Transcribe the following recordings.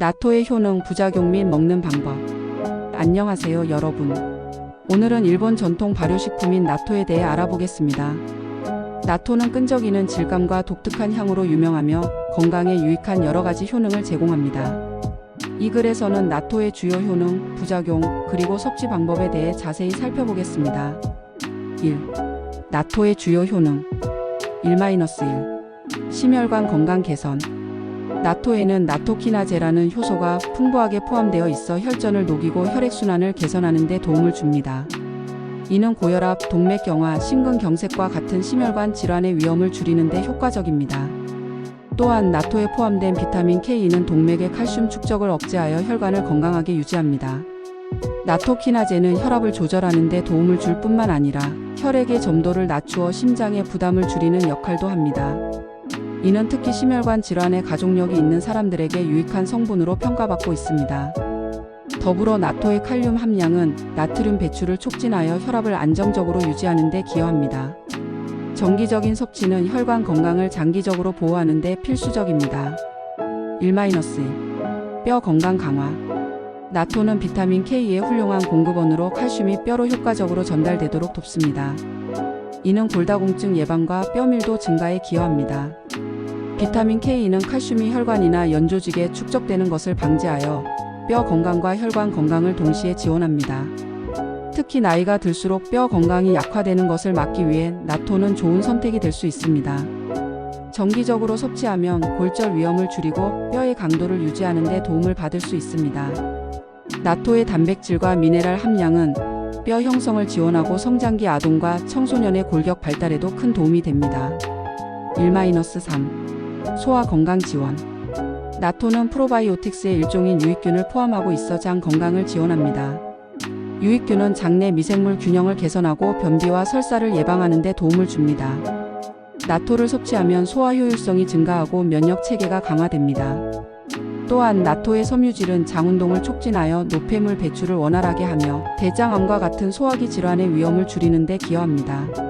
나토의 효능, 부작용 및 먹는 방법. 안녕하세요, 여러분. 오늘은 일본 전통 발효식품인 나토에 대해 알아보겠습니다. 나토는 끈적이는 질감과 독특한 향으로 유명하며 건강에 유익한 여러 가지 효능을 제공합니다. 이 글에서는 나토의 주요 효능, 부작용, 그리고 섭취 방법에 대해 자세히 살펴보겠습니다. 1. 나토의 주요 효능 1-1 심혈관 건강 개선 나토에는 나토키나제라는 효소가 풍부하게 포함되어 있어 혈전을 녹이고 혈액순환을 개선하는 데 도움을 줍니다. 이는 고혈압, 동맥경화, 심근경색과 같은 심혈관 질환의 위험을 줄이는 데 효과적입니다. 또한 나토에 포함된 비타민 K는 동맥의 칼슘 축적을 억제하여 혈관을 건강하게 유지합니다. 나토키나제는 혈압을 조절하는 데 도움을 줄 뿐만 아니라 혈액의 점도를 낮추어 심장의 부담을 줄이는 역할도 합니다. 이는 특히 심혈관 질환의 가족력이 있는 사람들에게 유익한 성분으로 평가받고 있습니다. 더불어 나토의 칼륨 함량은 나트륨 배출을 촉진하여 혈압을 안정적으로 유지하는 데 기여합니다. 정기적인 섭취는 혈관 건강을 장기적으로 보호하는 데 필수적입니다. 1-2. 뼈 건강 강화 나토는 비타민 K의 훌륭한 공급원으로 칼슘이 뼈로 효과적으로 전달되도록 돕습니다. 이는 골다공증 예방과 뼈 밀도 증가에 기여합니다. 비타민 K는 칼슘이 혈관이나 연조직에 축적되는 것을 방지하여 뼈 건강과 혈관 건강을 동시에 지원합니다. 특히 나이가 들수록 뼈 건강이 약화되는 것을 막기 위해 나토는 좋은 선택이 될 수 있습니다. 정기적으로 섭취하면 골절 위험을 줄이고 뼈의 강도를 유지하는 데 도움을 받을 수 있습니다. 나토의 단백질과 미네랄 함량은 뼈 형성을 지원하고 성장기 아동과 청소년의 골격 발달에도 큰 도움이 됩니다. 1-3 소화 건강 지원 나토는 프로바이오틱스의 일종인 유익균을 포함하고 있어 장 건강을 지원합니다. 유익균은 장내 미생물 균형을 개선하고 변비와 설사를 예방하는 데 도움을 줍니다. 나토를 섭취하면 소화 효율성이 증가하고 면역 체계가 강화됩니다. 또한 나토의 섬유질은 장운동을 촉진하여 노폐물 배출을 원활하게 하며 대장암과 같은 소화기 질환의 위험을 줄이는 데 기여합니다.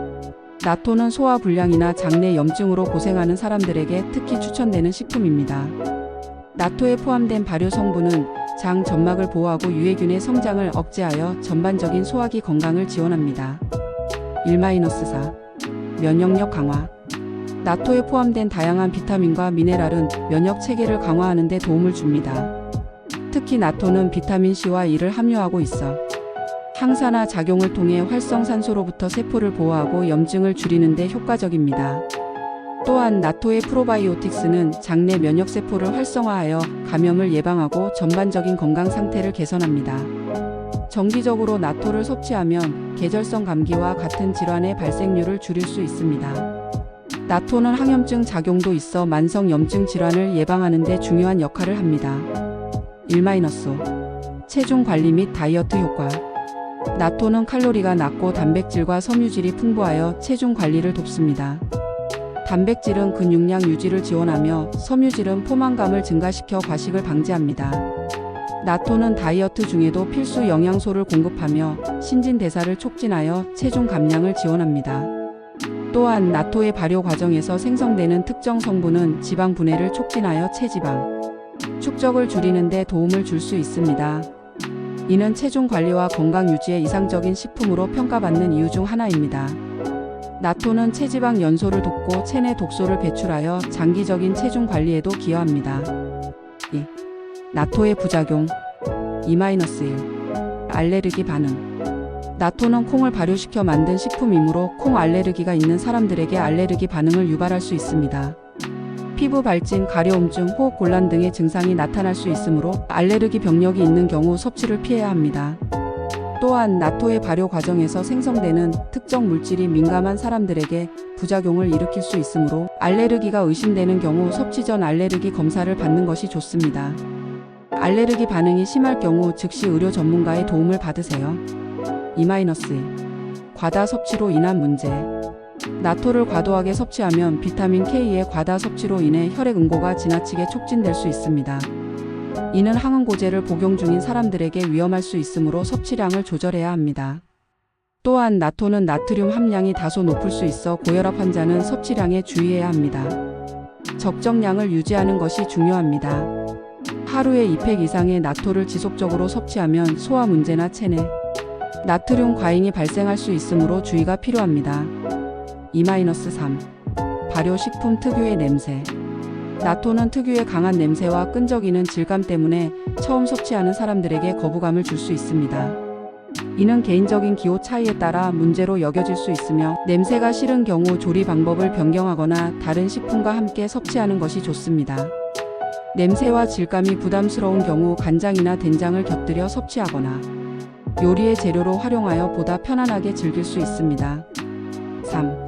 나토는 소화 불량이나 장내 염증으로 고생하는 사람들에게 특히 추천되는 식품입니다. 나토에 포함된 발효 성분은 장 점막을 보호하고 유해균의 성장을 억제하여 전반적인 소화기 건강을 지원합니다. 1-4 면역력 강화 나토에 포함된 다양한 비타민과 미네랄은 면역 체계를 강화하는 데 도움을 줍니다. 특히 나토는 비타민 C와 E를 함유하고 있어 항산화 작용을 통해 활성산소로부터 세포를 보호하고 염증을 줄이는 데 효과적입니다. 또한 나토의 프로바이오틱스는 장내 면역 세포를 활성화하여 감염을 예방하고 전반적인 건강 상태를 개선합니다. 정기적으로 나토를 섭취하면 계절성 감기와 같은 질환의 발생률을 줄일 수 있습니다. 나토는 항염증 작용도 있어 만성 염증 질환을 예방하는 데 중요한 역할을 합니다. 1- 체중 관리 및 다이어트 효과 나토는 칼로리가 낮고 단백질과 섬유질이 풍부하여 체중 관리를 돕습니다. 단백질은 근육량 유지를 지원하며 섬유질은 포만감을 증가시켜 과식을 방지합니다. 나토는 다이어트 중에도 필수 영양소를 공급하며 신진대사를 촉진하여 체중 감량을 지원합니다. 또한 나토의 발효 과정에서 생성되는 특정 성분은 지방 분해를 촉진하여 체지방 축적을 줄이는 데 도움을 줄 수 있습니다. 이는 체중 관리와 건강 유지에 이상적인 식품으로 평가받는 이유 중 하나입니다. 나토는 체지방 연소를 돕고 체내 독소를 배출하여 장기적인 체중 관리에도 기여합니다. 2. 나토의 부작용 2-1 알레르기 반응 나토는 콩을 발효시켜 만든 식품이므로 콩 알레르기가 있는 사람들에게 알레르기 반응을 유발할 수 있습니다. 피부 발진, 가려움증, 호흡 곤란 등의 증상이 나타날 수 있으므로 알레르기 병력이 있는 경우 섭취를 피해야 합니다. 또한 나토의 발효 과정에서 생성되는 특정 물질이 민감한 사람들에게 부작용을 일으킬 수 있으므로 알레르기가 의심되는 경우 섭취 전 알레르기 검사를 받는 것이 좋습니다. 알레르기 반응이 심할 경우 즉시 의료 전문가의 도움을 받으세요. 2- 과다 섭취로 인한 문제 나토를 과도하게 섭취하면 비타민 K의 과다 섭취로 인해 혈액 응고가 지나치게 촉진될 수 있습니다. 이는 항응고제를 복용 중인 사람들에게 위험할 수 있으므로 섭취량을 조절해야 합니다. 또한 나토는 나트륨 함량이 다소 높을 수 있어 고혈압 환자는 섭취량에 주의해야 합니다. 적정량을 유지하는 것이 중요합니다. 하루에 2팩 이상의 나토를 지속적으로 섭취하면 소화 문제나 체내, 나트륨 과잉이 발생할 수 있으므로 주의가 필요합니다. 2-3. 발효식품 특유의 냄새. 나토는 특유의 강한 냄새와 끈적이는 질감 때문에 처음 섭취하는 사람들에게 거부감을 줄 수 있습니다. 이는 개인적인 기호 차이에 따라 문제로 여겨질 수 있으며 냄새가 싫은 경우 조리 방법을 변경하거나 다른 식품과 함께 섭취하는 것이 좋습니다. 냄새와 질감이 부담스러운 경우 간장이나 된장을 곁들여 섭취하거나 요리의 재료로 활용하여 보다 편안하게 즐길 수 있습니다. 3.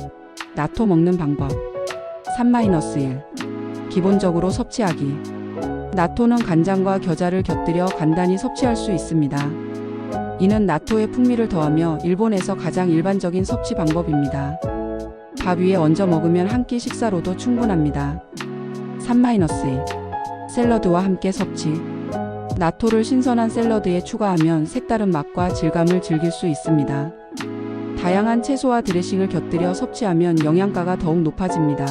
나토 먹는 방법 3-1 기본적으로 섭취하기 나토는 간장과 겨자를 곁들여 간단히 섭취할 수 있습니다. 이는 나토의 풍미를 더하며 일본에서 가장 일반적인 섭취 방법입니다. 밥 위에 얹어 먹으면 한 끼 식사로도 충분합니다. 3-2 샐러드와 함께 섭취 나토를 신선한 샐러드에 추가하면 색다른 맛과 질감을 즐길 수 있습니다. 다양한 채소와 드레싱을 곁들여 섭취하면 영양가가 더욱 높아집니다.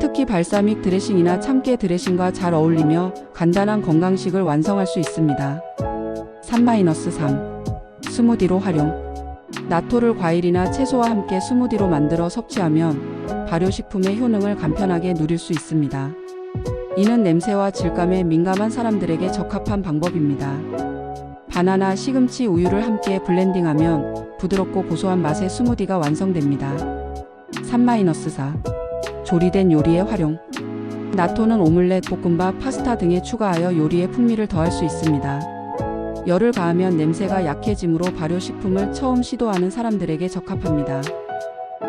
특히 발사믹 드레싱이나 참깨 드레싱과 잘 어울리며 간단한 건강식을 완성할 수 있습니다. 3-3 스무디로 활용 나토를 과일이나 채소와 함께 스무디로 만들어 섭취하면 발효식품의 효능을 간편하게 누릴 수 있습니다. 이는 냄새와 질감에 민감한 사람들에게 적합한 방법입니다. 바나나, 시금치, 우유를 함께 블렌딩하면 부드럽고 고소한 맛의 스무디가 완성됩니다. 3-4 조리된 요리에 활용 나토는 오믈렛, 볶음밥, 파스타 등에 추가하여 요리의 풍미를 더할 수 있습니다. 열을 가하면 냄새가 약해지므로 발효식품을 처음 시도하는 사람들에게 적합합니다.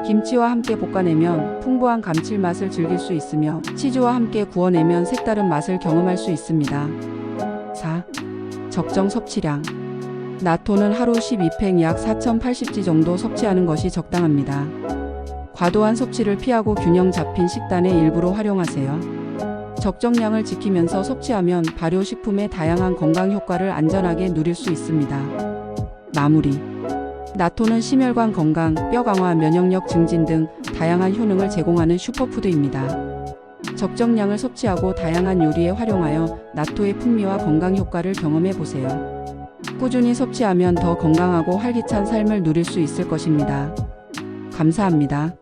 김치와 함께 볶아내면 풍부한 감칠맛을 즐길 수 있으며 치즈와 함께 구워내면 색다른 맛을 경험할 수 있습니다. 4. 적정 섭취량 나토는 하루 12팩 약 4080지 정도 섭취하는 것이 적당합니다. 과도한 섭취를 피하고 균형 잡힌 식단의 일부로 활용하세요. 적정량을 지키면서 섭취하면 발효식품의 다양한 건강 효과를 안전하게 누릴 수 있습니다. 마무리 나토는 심혈관 건강, 뼈 강화, 면역력 증진 등 다양한 효능을 제공하는 슈퍼푸드입니다. 적정량을 섭취하고 다양한 요리에 활용하여 나토의 풍미와 건강 효과를 경험해 보세요. 꾸준히 섭취하면 더 건강하고 활기찬 삶을 누릴 수 있을 것입니다. 감사합니다.